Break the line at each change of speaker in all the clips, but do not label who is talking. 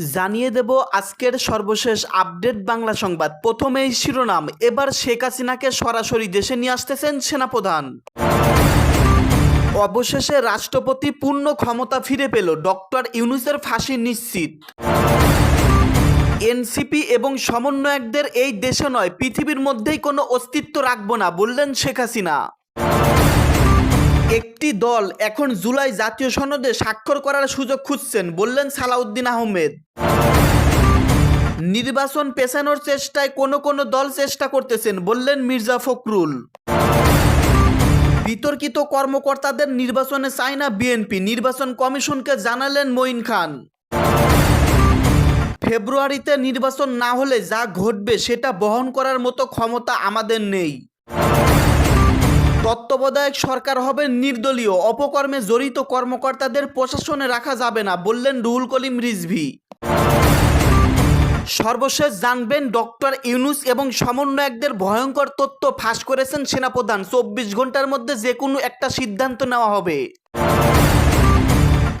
জানিয়ে দেব আজকের সর্বশেষ আপডেট বাংলা সংবাদ। প্রথমেই শিরোনাম। এবার শেখ হাসিনাকে সরাসরি দেশে নিয়ে আসতেছেন সেনাপ্রধান। অবশেষে রাষ্ট্রপতি পূর্ণ ক্ষমতা ফিরে পেল ডক্টর ইউনুসের ফাঁসি নিশ্চিত। এনসিপি এবং সমন্বয়কদের এই দেশে নয়, পৃথিবীর মধ্যেই কোনো অস্তিত্ব রাখব না, বললেন শেখ হাসিনা। একটি দল এখন জুলাই জাতীয় সনদে স্বাক্ষর করার সুযোগ খুঁজছেন, বললেন সালাউদ্দিন আহমেদ। নির্বাচন পেছানোর চেষ্টায় কোনো কোনো দল চেষ্টা করতেছেন, বললেন মির্জা ফখরুল। বিতর্কিত কর্মকর্তাদের নির্বাচনে চায় না বিএনপি, নির্বাচন কমিশনকে জানালেন মঈন খান। ফেব্রুয়ারিতে নির্বাচন না হলে যা ঘটবে সেটা বহন করার মতো ক্ষমতা আমাদের নেই। তত্ত্বাবধায়ক সরকার হবে নির্দলীয়। অপকর্মে জড়িত কর্মকর্তাদের প্রশাসনে রাখা যাবে না, বললেন রুহুল কলিম রিজভি। সর্বশেষ জানবেন ডক্টর ইউনুস এবং সমন্বয়কদের ভয়ঙ্কর তথ্য ফাঁস করেছেন সেনাপ্রধান। চব্বিশ ঘণ্টার মধ্যে যে কোনো একটা সিদ্ধান্ত নেওয়া হবে।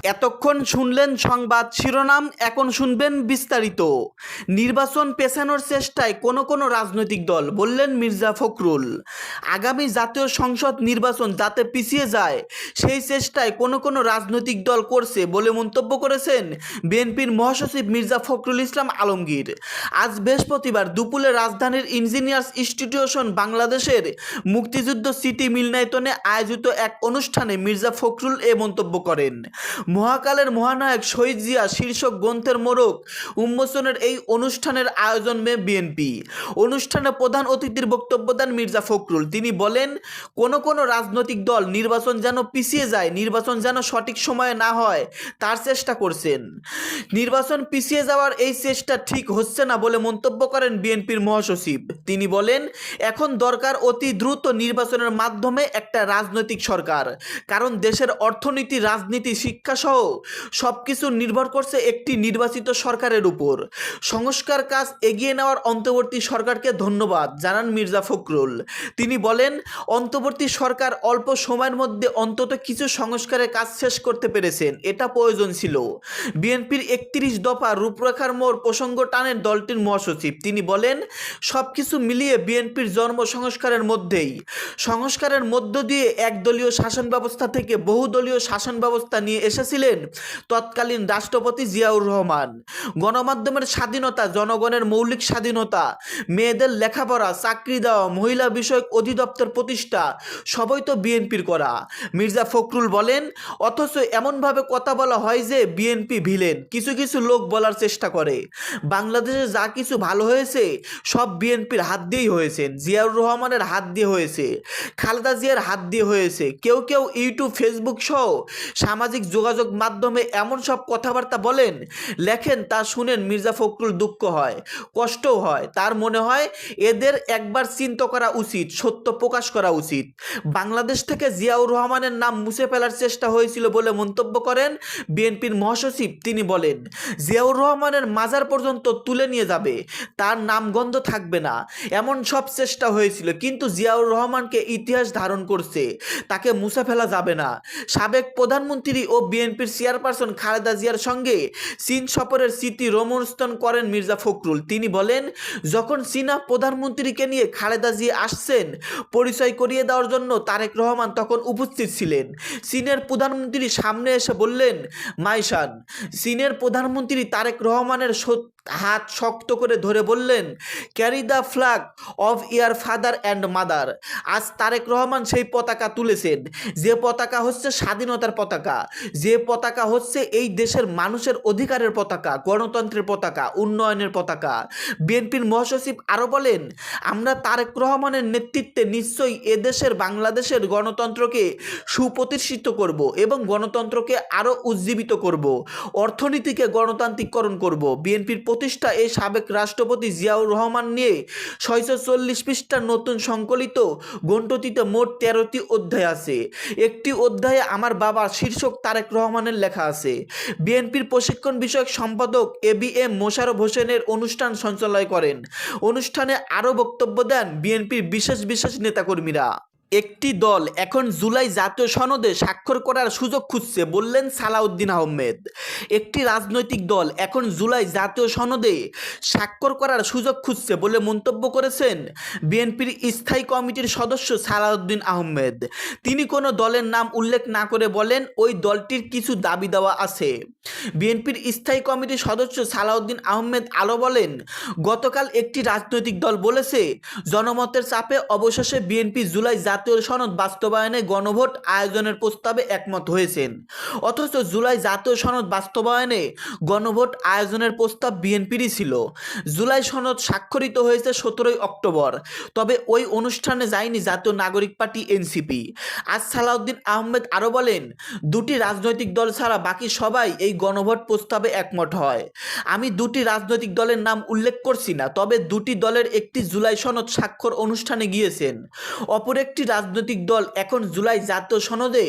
এতক্ষণ শুনলেন সংবাদ শিরোনাম, এখন শুনবেন বিস্তারিত। নির্বাচন পেছানোর চেষ্টায় কোনো কোনো রাজনৈতিক দল, বললেন মির্জা ফখরুল। আগামী জাতীয় সংসদ নির্বাচন যাতে পিছিয়ে যায়, সেই চেষ্টায় কোনো কোনো রাজনৈতিক দল করছে বলে মন্তব্য করেছেন বিএনপির মহাসচিব মির্জা ফখরুল ইসলাম আলমগীর। আজ বৃহস্পতিবার দুপুরে রাজধানীর ইঞ্জিনিয়ার্স ইনস্টিটিউশন বাংলাদেশের মুক্তিযুদ্ধ সিটি মিলনায়তনে আয়োজিত এক অনুষ্ঠানে মির্জা ফখরুল এ মন্তব্য করেন। মহাকালের মহানায়ক শহীদ জিয়া শীর্ষক গ্রন্থের মোড়ক উন্মোচনের এই অনুষ্ঠানের আয়োজন মে বিএনপি অনুষ্ঠানে প্রধান অতিথির বক্তব্য দেন মির্জা ফখরুল। তিনি বলেন, কোন কোন রাজনৈতিক দল নির্বাচন যেন পিছিয়ে যায়, নির্বাচন যেন সঠিক সময়ে না হয়, তার চেষ্টা করছেন। নির্বাচন পিছিয়ে যাওয়ার এই চেষ্টা ঠিক হচ্ছে না বলে মন্তব্য করেন বিএনপির মহাসচিব। তিনি বলেন, এখন দরকার অতি দ্রুত নির্বাচনের মাধ্যমে একটা রাজনৈতিক সরকার, কারণ দেশের অর্থনীতি, রাজনীতি, শিক্ষা সহ সব কিছু নির্ভর করছে একটি নির্বাচিত সরকারের উপর। সংস্কার কাজ এগিয়ে নেওয়ার অন্তর্বর্তী সরকারকে ধন্যবাদ, জানান মির্জা ফখরুল। তিনি বলেন, অন্তর্বর্তী সরকার অল্প সময়ের মধ্যে অন্তত কিছু সংস্কারের কাজ শেষ করতে পেরেছেন, এটা প্রয়োজন ছিল। বিএনপির একত্রিশ দফা রূপরেখার মোড় প্রসঙ্গ টানেন দলটির মহাসচিব। তিনি বলেন সব কিছু মিলিয়ে বিএনপির জন্ম সংস্কারের মধ্যেই। সংস্কারের মধ্য দিয়ে একদলীয় শাসন ব্যবস্থা থেকে বহুদলীয় শাসন ব্যবস্থা নিয়ে এসেছিলেন তৎকালীন রাষ্ট্রপতি জিয়াউর রহমান, গণমাধ্যমের স্বাধীনতা, জনগণের মৌলিক স্বাধীনতা, মেয়েদের লেখাপড়া, চাকরি দেওয়া, মহিলা বিষয়ক অধিদপ্তর প্রতিষ্ঠা, সবই তো বিএনপির করা। মির্জা ফখরুল বলেন, অথচ এমনভাবে কথা বলা হয় যে বিএনপি ভিলেন, কিছু কিছু লোক বলার চেষ্টা করে। বাংলাদেশে যা কিছু ভালো হয়েছে, সব বিএনপির হাত দিয়েই হয়েছে। জিয়াউর রহমানের হাত দিয়ে হয়েছে, খালেদা জিয়ার হাত দিয়ে হয়েছে। কেউ কেউ ইউটিউব, ফেসবুক সহ সামাজিক যোগাযোগ মাধ্যমে এমন সব কথাবার্তা বলেন, লেখেন তা শুনেন মির্জা ফখরুল দুঃখ হয়, কষ্টও হয়। তার মনে হয় এদের একবার চিন্তা করা উচিত, সত্য প্রকাশ করা উচিত। বাংলাদেশ থেকে জিয়াউর রহমানের নাম মুছে ফেলার চেষ্টা হয়েছিল বলে মন্তব্য করেন বিএনপির মহাসচিব। তিনি বলেন, জিয়াউর রহমানের মাজার পর্যন্ত তুলে নিয়ে যাবে, তার নামগন্ধ থাকবে না। এমন সব চেষ্টা হয়েছিল, কিন্তু জিয়াউর রহমানকে ইতিহাস ধারণ করছে, তাকে মুছে ফেলা যাবে না। সাবেক প্রধানমন্ত্রী ও বিএনপির চেয়ারপারসন খালেদা জিয়ার সঙ্গে চীন সফরের স্মৃতি রোমনস্তন করেন মির্জা ফখরুল। তিনি বলেন, যখন চীনা প্রধানমন্ত্রীকে নিয়ে খালেদা জিয়া আসছেন, পরিচয় করিয়ে দেওয়ার জন্য তারেক রহমান তখন উপস্থিত ছিলেন। চীনের প্রধানমন্ত্রী সামনে এসে বললেন, মাইশান, চীনের প্রধানমন্ত্রী তারেক রহমানের হাত শক্ত করে ধরে বললেন carry the flag of your father and mother আজ তারেক রহমান সেই পতাকা তুলেছেন। যে পতাকা হচ্ছে স্বাধীনতার পতাকা, যে পতাকা হচ্ছে এই দেশের মানুষের অধিকারের পতাকা, গণতন্ত্রের পতাকা, উন্নয়নের পতাকা। বিএনপির মহাসচিব আরও বলেন, আমরা তারেক রহমানের নেতৃত্বে নিশ্চয়ই এদেশের বাংলাদেশের গণতন্ত্রকে সুপ্রতিষ্ঠিত করব এবং গণতন্ত্রকে আরও উজ্জীবিত করব, অর্থনীতিকে গণতান্ত্রিককরণ করব। বিএনপির প্রতিষ্ঠা এই সাবেক রাষ্ট্রপতি জিয়াউর রহমান নিয়ে ছয়শো চল্লিশ পৃষ্ঠার নতুন সংকলিত গ্রন্থটিতে মোট তেরোটি অধ্যায় আছে। একটি অধ্যায়ে আমার বাবা শীর্ষক তারেক রহমানের লেখা আছে। বিএনপির প্রশিক্ষণ বিষয়ক সম্পাদক এ বি এম মোশারফ হোসেনের অনুষ্ঠান সঞ্চালয় করেন। অনুষ্ঠানে আরও বক্তব্য দেন বিএনপির বিশেষ বিশেষ নেতাকর্মীরা। একটি দল এখন জুলাই জাতীয় সনদে স্বাক্ষর করার সুযোগ খুঁজছে, বললেন সালাউদ্দিন আহমেদ। একটি রাজনৈতিক দল এখন জুলাই জাতীয় সনদে স্বাক্ষর করার সুযোগ খুঁজছে বলে মন্তব্য করেছেন বিএনপির স্থায়ী কমিটির সদস্য সালাউদ্দিন আহমেদ। তিনি কোনো দলের নাম উল্লেখ না করে বলেন, ওই দলটির কিছু দাবি দেওয়া আছে। বিএনপির স্থায়ী কমিটির সদস্য সালাউদ্দিন আহমেদ আলো বলেন, গতকাল একটি রাজনৈতিক দল বলেছে, জনমতের চাপে অবশেষে বিএনপি জুলাই সনদ বাস্তবায়নে গণভোট আয়োজনের প্রস্তাবে একমত হয়েছেন। অথচ জুলাই জাতীয় সনদ বাস্তবায়নে গণভোট আয়োজনের প্রস্তাব বিএনপিরই ছিল। জুলাই সনদ স্বাক্ষরিত হয়েছে সতেরোই অক্টোবর, তবে ওই অনুষ্ঠানে যায়নি জাতীয় নাগরিক পার্টি এনসিপি। আজ সালাউদ্দিন আহমেদ আরও বলেন, দুটি রাজনৈতিক দল ছাড়া বাকি সবাই এই গণভোট প্রস্তাবে একমত হয়। আমি দুটি রাজনৈতিক দলের নাম উল্লেখ করছি না, তবে দুটি দলের একটি জুলাই সনদ স্বাক্ষর অনুষ্ঠানে গিয়েছেন। অপর একটি রাজনৈতিক দল এখন জুলাই জাতীয় সনদে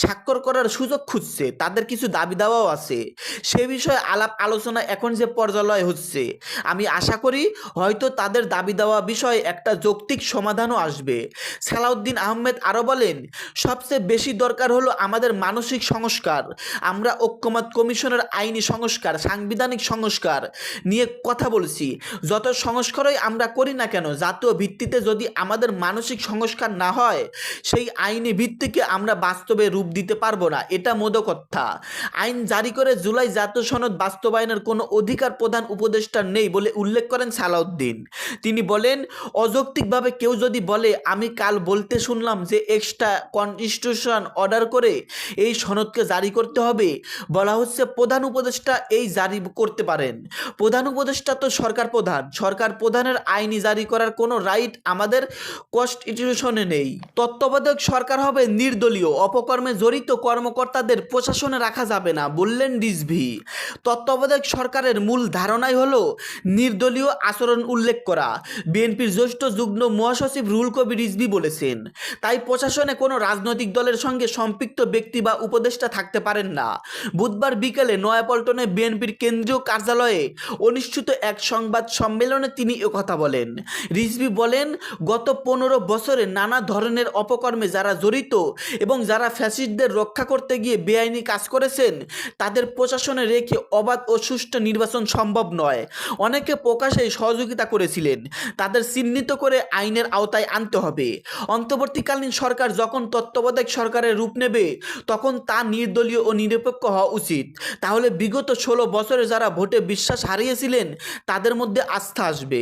স্বাক্ষর করার সুযোগ খুঁজছে। তাদের কিছু দাবি দাওয়াও আছে। সে বিষয়ে আলাপ আলোচনা এখন যে পর্যালয় হচ্ছে, আমি আশা করি হয়তো তাদের দাবি দেওয়া বিষয়ে একটা যৌক্তিক সমাধানও আসবে। সালাউদ্দিন আহমেদ আরও বলেন, সবচেয়ে বেশি দরকার হলো আমাদের মানসিক সংস্কার। আমরা ঐক্যমত কমিশনের আইনি সংস্কার, সাংবিধানিক সংস্কার নিয়ে কথা বলছি। যত সংস্কারই আমরা করি না কেন, জাতীয় ভিত্তিতে যদি আমাদের মানসিক সংস্কার না হয় সেই আইনি ভিত্তিকে আমরা বাস্তবে রূপ দিতে পারব না, এটা মোদকথা আইন জারি করে জুলাই জাতীয় সনদ বাস্তবায়নের কোনো অধিকার প্রধান উপদেষ্টার নেই বলে উল্লেখ করেন সালাউদ্দিন। তিনি বলেন, অযৌক্তিকভাবে কেউ যদি বলে, আমি কাল বলতে শুনলাম যে এক্সট্রা কনস্টিটিউশন অর্ডার করে এই সনদকে জারি করতে হবে বলা হচ্ছে প্রধান উপদেষ্টা এই জারি করতে পারেন। প্রধান উপদেষ্টা তো সরকার প্রধান, সরকার প্রধানের আইনি জারি করার কোনো রাইট আমাদের কনস্টিটিউশনে নেই। তত্ত্বাবধায়ক সরকার হবে নির্দলীয়, অপকর্মে জড়িত কর্মকর্তাদের প্রশাসনে রাখা যাবে না, বললেন রিজভি। তত্ত্বাবধায়ক সরকারের মূল ধারণাই হলো নির্দলীয় আচরণ উল্লেখ করা। বিএনপির জ্যেষ্ঠ যুগ্ম মহাসচিব রুল কবি রিজভি বলেছেন, তাই প্রশাসনে কোনো রাজনৈতিক দলের সঙ্গে সম্পৃক্ত ব্যক্তি বা উপদেষ্টা থাকতে পারেন না। বুধবার বিকেলে নয়াপল্টনে বিএনপির কেন্দ্রীয় কার্যালয়ে অনুষ্ঠিত এক সংবাদ সম্মেলনে তিনি কথা বলেন। রিজভি বলেন, গত পনেরো বছরে নানা ধরনের অপকর্মে যারা জড়িত এবং যারা ফ্যাসিস্টদের রক্ষা করতে গিয়ে বেআইনি কাজ করেছেন, তাদের প্রশাসনে রেখে অবাধ ও সুষ্ঠু নির্বাচন সম্ভব নয়। অনেকে প্রকাশেই সহযোগিতা করেছিলেন। তাদের চিহ্নিত করে আইনের আওতায় আনতে হবে। অন্তর্বর্তীকালীন সরকার যখন তত্ত্বাবধায়ক সরকারের রূপ নেবে, তখন তা নির্দলীয় ও নিরপেক্ষ হওয়া উচিত। তাহলে বিগত ষোলো বছরে যারা ভোটে বিশ্বাস হারিয়েছিলেন, তাদের মধ্যে আস্থা আসবে।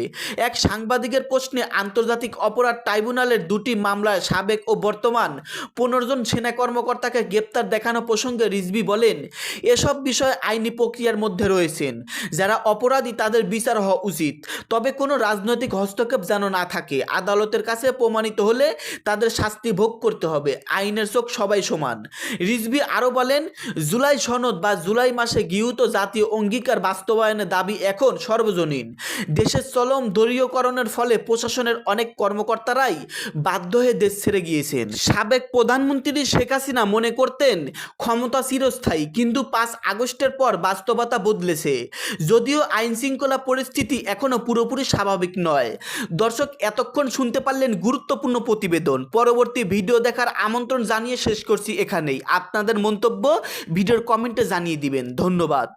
এক সাংবাদিকের প্রশ্নে আন্তর্জাতিক অপরাধ ট্রাইব্যুনালের দুটি মামলায় সাবেক ও বর্তমান পনেরো জন সেনা কর্মকর্তাকে গ্রেপ্তার দেখানো প্রসঙ্গে রিজভি বলেন, এসব বিষয় আইনি প্রক্রিয়ার মধ্যে রয়েছেন। যারা অপরাধী, তাদের বিচার হওয়া উচিত। তবে কোনো রাজনৈতিক হস্তক্ষেপ যেন না থাকে, আদালতের কাছে প্রমাণিত হলে তাদের শাস্তি ভোগ করতে হবে, আইনের চোখ সবাই সমান। রিজভি আরও বলেন, জুলাই সনদ বা জুলাই মাসে গৃহীত জাতীয় অঙ্গীকার বাস্তবায়নের দাবি এখন সর্বজনীন। দেশের চলম দলীয়করণের ফলে প্রশাসনের অনেক কর্মকর্তারাই বাধ্য হয়ে দেশ ছেড়ে গিয়েছেন। সাবেক প্রধানমন্ত্রী শেখ হাসিনা মনে করতেন ক্ষমতা চিরস্থায়ী, কিন্তু পাঁচ আগস্টের পর বাস্তবতা বদলেছে। যদিও আইন শৃঙ্খলা পরিস্থিতি এখনও পুরোপুরি স্বাভাবিক নয়। দর্শক, এতক্ষণ শুনতে পারলেন গুরুত্বপূর্ণ প্রতিবেদন। পরবর্তী ভিডিও দেখার আমন্ত্রণ জানিয়ে শেষ করছি এখানেই। আপনাদের মন্তব্য, ভিডিওর কমেন্টে জানিয়ে দিবেন। ধন্যবাদ।